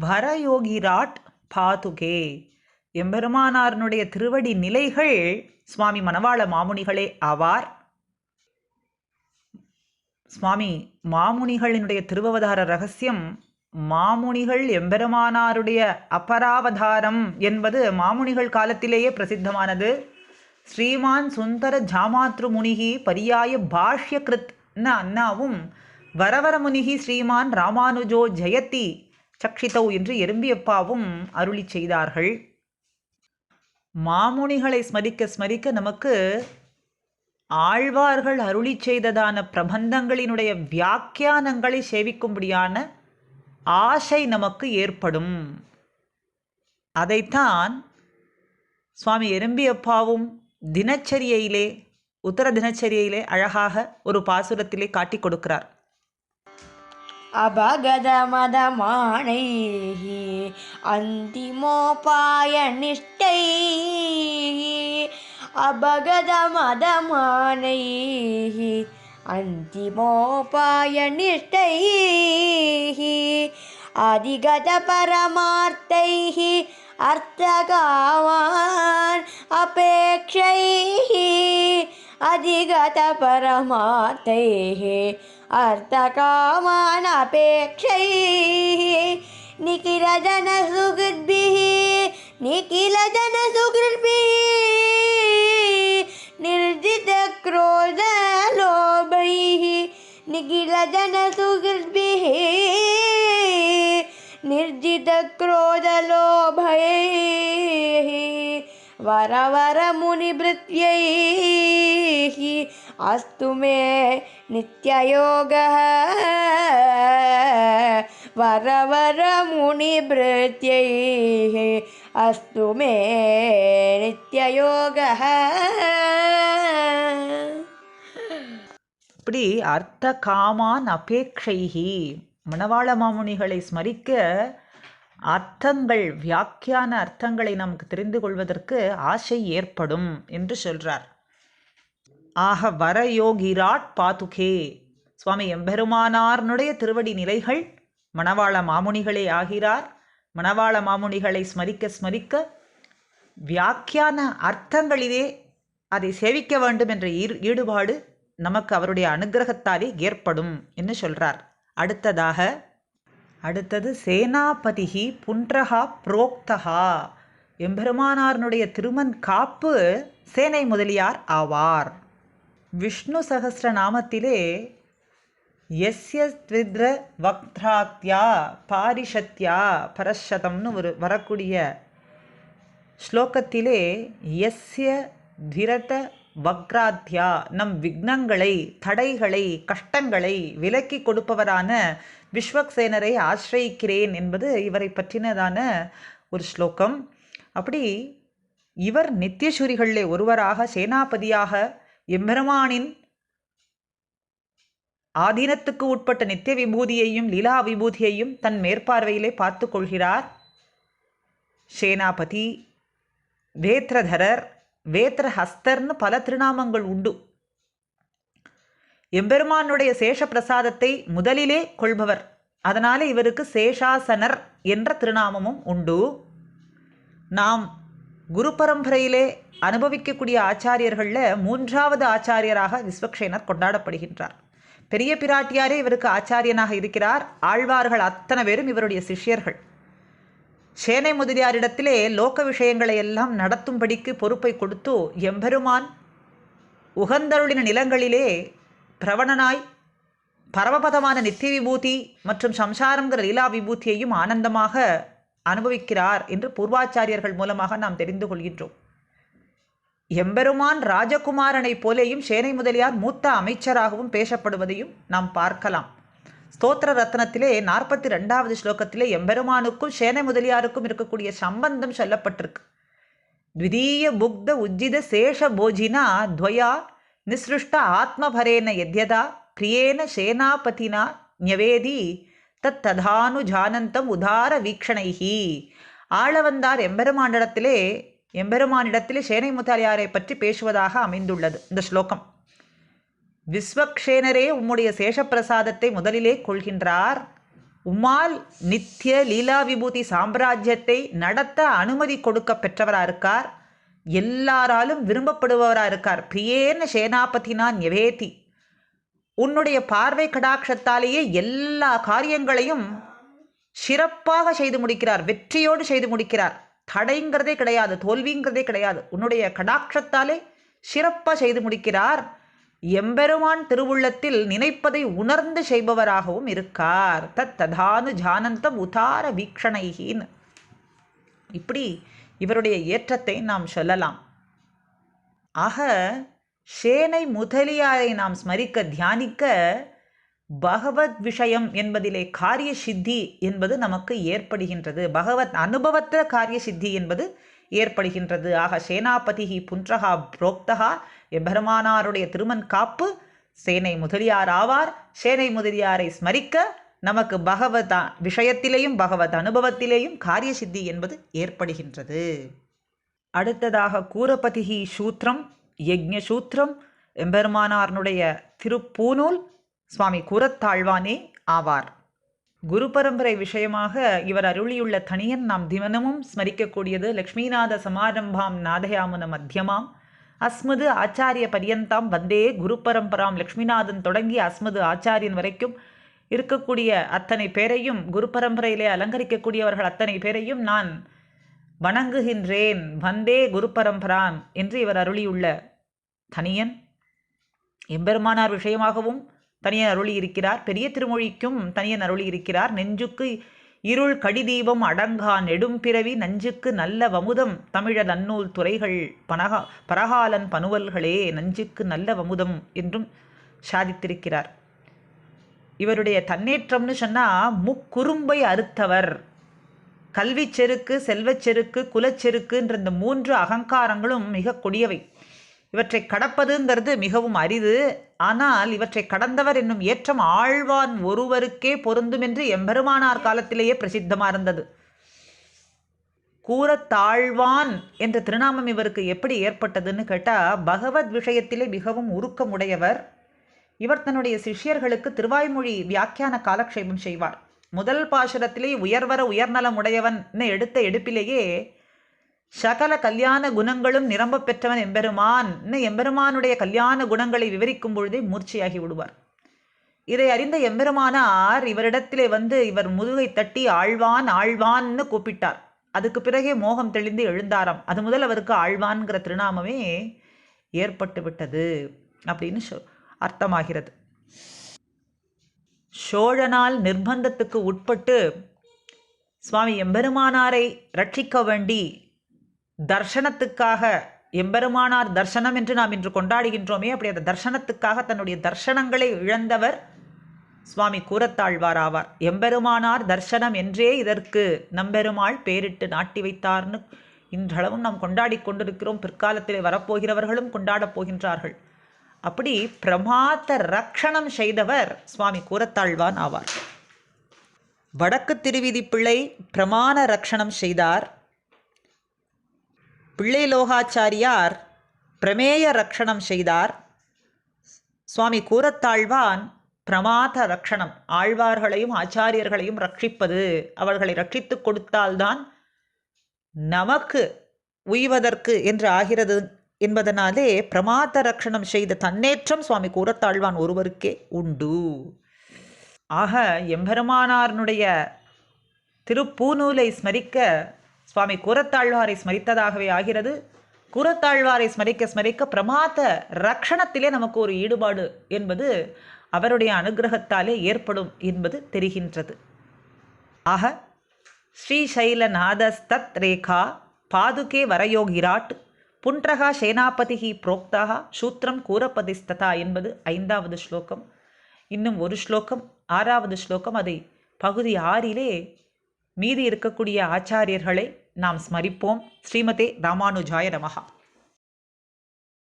பரயோகிராட் பாதுகே. எம்பெருமானாரனுடைய திருவடி நிலைகள் சுவாமி மணவாள மாமுனிகளே ஆவார். சுவாமி மாமுனிகளினுடைய திருவவதார ரகசியம் மாமுனிகள் எம்பெருமானாருடைய அபராவதாரம் என்பது மாமுனிகள் காலத்திலேயே பிரசித்தமானது. ஸ்ரீமான் சுந்தர ஜாமாத்ரு முனிகி பரியாய பாஷ்ய கிருத்ன அண்ணாவும் வரவர முனிகி ஸ்ரீமான் ராமானுஜோ ஜெயத்தி சக்ஷிதௌ என்று எறும்பியப்பாவும் அருளி செய்தார்கள். மாமுனிகளை ஸ்மரிக்க ஸ்மரிக்க நமக்கு ஆழ்வார்கள் அருளி செய்ததான பிரபந்தங்களினுடைய வியாக்கியானங்களை சேவிக்கும்படியான ஆசை நமக்கு ஏற்படும். அதைத்தான் சுவாமி எறும்பியப்பாவும் தினச்சரியையிலே உத்தர தினச்சரியையிலே அழகாக ஒரு பாசுரத்திலே காட்டிக் கொடுக்கிறார். अभगदमदमाणैः अन्तिमोपायनिष्ठैः अभगदमदमानैः अन्तिमोपायनिष्ठैः अधिगतपरमार्थैः अर्थकामान् अपेक्षैः अधिगतपरमार्थैः अर्थकामान् अपेक्षैः निखिलजनसुहृद्भिः निखिलजनसुहृद्भिः निर्जितक्रोधलोभैः। निखिलजनसुहृद्भिः निर्जितक्रोधलोभैः। वरवरमुनिभृत्यैः अस्तु मे नित्ययोगः वरवरमुनिभृत्यैः अस्तु मे नित्ययोगः இப்படி அர்த்த காமான் அபேக்ஷைகி மணவாள மாமுனிகளை ஸ்மரிக்க அர்த்தங்கள் வியாக்கியான அர்த்தங்களை நமக்கு தெரிந்து கொள்வதற்கு ஆசை ஏற்படும் என்று சொல்றார் ஆக வரயோகிராட் பாதுகே. சுவாமி எம்பெருமானார்னுடைய திருவடி நிலைகள் மணவாள மாமுனிகளே ஆகிறார். மணவாள மாமுனிகளை ஸ்மரிக்க ஸ்மரிக்க வியாக்கியான அர்த்தங்களிலே அதை சேவிக்க வேண்டும் என்ற ஈர் ஈடுபாடு நமக்கு அவருடைய அனுகிரகத்தாலே ஏற்படும் என்று சொல்கிறார் அடுத்ததாக அடுத்தது சேனாபதிகி புன்றகா புரோக்தகா எம்பெருமானாரனுடைய திருமன் காப்பு சேனை முதலியார் ஆவார். விஷ்ணு சகசிர நாமத்திலே எஸ்ய த்வித்ர வக்த்ராத்யா பாரிஷத்யா பரஷதம்னு ஒரு வரக்கூடிய ஸ்லோகத்திலே எஸ்ய திரத வக்ராத்யா நம் விக்னங்களை தடைகளை கஷ்டங்களை விலக்கி கொடுப்பவரான விஸ்வக்சேனரை ஆசிரயிக்கிறேன் என்பது இவரை பற்றினதான ஒரு ஸ்லோகம். அப்படி இவர் நித்தியசூரிகளிலே ஒருவராக சேனாபதியாக எம்பெருமானின் ஆதீனத்துக்கு உட்பட்ட நித்திய விபூதியையும் லீலா விபூதியையும் தன் மேற்பார்வையிலே பார்த்து கொள்கிறார். சேனாபதி வேத்ரதரர் வேத்ரஹஸ்தர்னு பல திருநாமங்கள் உண்டு. எம்பெருமானுடைய சேஷ பிரசாதத்தை முதலிலே கொள்பவர். அதனால் இவருக்கு சேஷாசனர் என்ற திருநாமமும் உண்டு. நாம் குரு பரம்பரையிலே அனுபவிக்கக்கூடிய ஆச்சாரியர்களில் மூன்றாவது ஆச்சாரியராக விஸ்வக்ஷேனர் கொண்டாடப்படுகின்றார். பெரிய பிராட்டியாரே இவருக்கு ஆச்சாரியனாக இருக்கிறார். ஆழ்வார்கள் அத்தனை பேரும் இவருடைய சிஷ்யர்கள். சேனை முதலியாரிடத்திலே லோக விஷயங்களை எல்லாம் நடத்தும்படிக்கு பொறுப்பை கொடுத்து எம்பெருமான் உகந்தருளின நிலங்களிலே பிரவணனாய் பரமபதமான நித்திய விபூதி மற்றும் சம்சாரங்கிற லீலா விபூதியையும் ஆனந்தமாக அனுபவிக்கிறார் என்று பூர்வாச்சாரியர்கள் மூலமாக நாம் தெரிந்து கொள்கின்றோம். எம்பெருமான் ராஜகுமாரனைப் போலேயும் சேனை முதலியார் மூத்த அமைச்சராகவும் பேசப்படுவதையும் நாம் பார்க்கலாம். ஸ்தோத்திர ரத்னத்திலே நாற்பத்தி ரெண்டாவது ஸ்லோகத்திலே எம்பெருமானுக்கும் சேனை முதலியாருக்கும் இருக்கக்கூடிய சம்பந்தம் சொல்லப்பட்டிருக்கு. த்விதீய புக்த உஜ்ஜித சேஷ போஜினா துவயா நிஸ்ருஷ்ட ஆத்மபரேன எத்யதா பிரியேன சேனாபதினா ஞவேதி தத் ததானு ஜானந்தம் உதார வீக்ஷணைஹி. ஆளவந்தார் எம்பெருமானிடத்திலே எம்பெருமானிடத்திலே சேனை முதலியாரை பற்றி பேசுவதாக அமைந்துள்ளது. இந்த ஸ்லோகம். விஸ்வக்ஷேனரே உம்முடைய சேஷப்பிரசாதத்தை முதலிலே கொள்கின்றார். உமால் நித்திய லீலா விபூதி சாம்ராஜ்யத்தை நடத்த அனுமதி கொடுக்க பெற்றவராக இருக்கார். எல்லாராலும் விரும்பப்படுபவராக இருக்கார். பிரியேன சேனாபதினா எவேத்தி உன்னுடைய பார்வை கடாட்சத்தாலேயே எல்லா காரியங்களையும் சிறப்பாக செய்து முடிக்கிறார். வெற்றியோடு செய்து முடிக்கிறார். தடைங்கிறதே கிடையாது தோல்விங்கிறதே கிடையாது. உன்னுடைய கடாட்சத்தாலே சிறப்பாக செய்து முடிக்கிறார். எம்பெருமான் திருவுள்ளத்தில் நினைப்பதை உணர்ந்து செய்பவராகவும் இருக்கார். தத் ததானு ஜானந்தம் உதார வீக்ஷணைகின்னு இப்படி இவருடைய ஏற்றத்தை நாம் சொல்லலாம். ஆக சேனை முதலியாரை நாம் ஸ்மரிக்க தியானிக்க பகவத் விஷயம் என்பதிலே காரிய சித்தி என்பது நமக்கு ஏற்படுகின்றது. பகவத் அனுபவத்த காரிய சித்தி என்பது ஏற்படுகின்றது. ஆக சேனாபதிகி புன்றகா புரோக்தகா எம்பெருமானாருடைய திருமன் காப்பு சேனை முதலியார் ஆவார். சேனை முதலியாரை ஸ்மரிக்க நமக்கு பகவத் விஷயத்திலேயும் பகவத் அனுபவத்திலேயும் காரிய சித்தி என்பது ஏற்படுகின்றது. அடுத்ததாக கூரபதிகி சூத்திரம் யக்ஞ சூத்திரம் எம்பெருமானார்னுடைய திருப்பூனூல் சுவாமி கூரத்தாழ்வானே ஆவார். குரு பரம்பரை விஷயமாக இவர் அருளியுள்ள தனியன் நாம் தினமும் ஸ்மரிக்கக்கூடியது லக்ஷ்மிநாத சமாரம்பாம் நாதயாமுன மத்தியமாம். அஸ்மது ஆச்சாரிய பரியந்தாம் வந்தே குரு பரம்பராம் லக்ஷ்மிநாதன் தொடங்கி அஸ்மது ஆச்சாரியன் வரைக்கும் இருக்கக்கூடிய அத்தனை பேரையும் குரு பரம்பரையிலே அலங்கரிக்கக்கூடியவர்கள் அத்தனை பேரையும் நான் வணங்குகின்றேன். வந்தே குரு பரம்பரான் என்று இவர் அருளியுள்ள தனியன். எம்பெருமானார் விஷயமாகவும் தனியன் அருளி இருக்கிறார். பெரிய திருமொழிக்கும் தனியன் அருளி இருக்கிறார். நெஞ்சுக்கு இருள் கடிதீபம் அடங்கா நெடும் பிறவி நஞ்சுக்கு நல்ல வமுதம் தமிழ நன்னூல் துறைகள் பனகா பரகாலன் பனுவல்களே நஞ்சுக்கு நல்ல வமுதம் என்றும் சாதித்திருக்கிறார். இவருடைய தன்னேற்றம்னு சொன்னால் முக்குறும்பை அறுத்தவர். கல்விச் செருக்கு செல்வச் செருக்கு குலச்செருக்குன்ற இந்த மூன்று அகங்காரங்களும் மிக கொடியவை. இவற்றை கடப்பதுங்கிறது மிகவும் அரிது. ஆனால் இவற்றை கடந்தவர் என்னும் ஏற்றம் ஆழ்வான் ஒருவருக்கே பொருந்தும் என்று எம்பெருமானார் காலத்திலேயே பிரசித்தமாக இருந்தது. கூறத்தாழ்வான் என்ற திருநாமம் இவருக்கு எப்படி ஏற்பட்டதுன்னு கேட்டால் பகவத் விஷயத்திலே மிகவும் உருக்கமுடையவர். இவர் தன்னுடைய சிஷ்யர்களுக்கு திருவாய்மொழி வியாக்கியான காலக்ஷேபம் செய்வார். முதல் பாசுரத்திலே உயர்வர உயர்நலம் உடையவன் எடுத்த எடுப்பிலேயே சகல கல்யாண குணங்களும் நிரம்ப பெற்றவன் எம்பெருமான். எம்பெருமானுடைய கல்யாண குணங்களை விவரிக்கும் பொழுதே மூர்ச்சியாகி விடுவார். இதை அறிந்த எம்பெருமானார் இவரிடத்திலே வந்து இவர் முதுகை தட்டி ஆழ்வான் ஆழ்வான்னு கூப்பிட்டார். அதுக்கு பிறகே மோகம் தெளிந்து எழுந்தாராம். அது முதல் அவருக்கு ஆழ்வான்கிற திருநாமமே ஏற்பட்டு விட்டது அப்படின்னு சொ அர்த்தமாகிறது. சோழனால் நிர்பந்தத்துக்கு உட்பட்டு சுவாமி எம்பெருமானாரை ரட்சிக்க வேண்டி தர்ஷனத்துக்காக எம்பெருமானார் தர்சனம் என்று நாம் இன்று கொண்டாடுகின்றோமே அப்படி அந்த தர்சனத்துக்காக தன்னுடைய தர்சனங்களை இழந்தவர் சுவாமி கூரத்தாழ்வார் ஆவார் எம்பெருமானார் தர்சனம் என்றே இதற்கு நம்பெருமாள் பேரிட்டு நாட்டி வைத்தார்னு இன்றளவும் நாம் கொண்டாடி கொண்டிருக்கிறோம். பிற்காலத்திலே வரப்போகிறவர்களும் கொண்டாடப் போகின்றார்கள். அப்படி பிரமாத ரக்ஷணம் செய்தவர் சுவாமி கூரத்தாழ்வான் ஆவார். வடக்கு திருவிதி பிள்ளை பிரமாண ரக்ஷணம் செய்தார். பிள்ளை லோகாச்சாரியார் பிரமேய ரக்ஷணம் செய்தார். சுவாமி கூரத்தாழ்வான் பிரமாத ரக்ஷணம் ஆழ்வார்களையும் ஆச்சாரியர்களையும் ரட்சிப்பது அவர்களை ரட்சித்து கொடுத்தால்தான் நமக்கு உய்வதற்கு என்று ஆகிறது என்பதனாலே பிரமாத ரக்ஷணம் செய்த தன்னேற்றம் சுவாமி கூரத்தாழ்வான் ஒருவருக்கே உண்டு. ஆக எம்பெருமானார்னுடைய திருப்பூநூலை ஸ்மரிக்க சுவாமி கூரத்தாழ்வாரை ஸ்மரித்ததாகவே ஆகிறது. கூரத்தாழ்வாரை ஸ்மரிக்க ஸ்மரிக்க பிரமாத ரக்ஷணத்திலே நமக்கு ஒரு ஈடுபாடு என்பது அவருடைய அனுகிரகத்தாலே ஏற்படும் என்பது தெரிகின்றது. ஆக ஸ்ரீசைலநாதஸ்தத் ரேகா பாதுகே வரயோகிராட் புன்றகா சேனாபதிகி புரோக்தாக சூத்திரம் கூரப்பதிஸ்ததா என்பது ஐந்தாவது ஸ்லோகம். இன்னும் ஒரு ஸ்லோகம் ஆறாவது ஸ்லோகம் அதை பகுதி ஆறிலே மீதி இருக்கக்கூடிய ஆச்சாரியர்களை நாம் ஸ்மரிப்போம். ஸ்ரீமதே ராமானுஜாய நமகா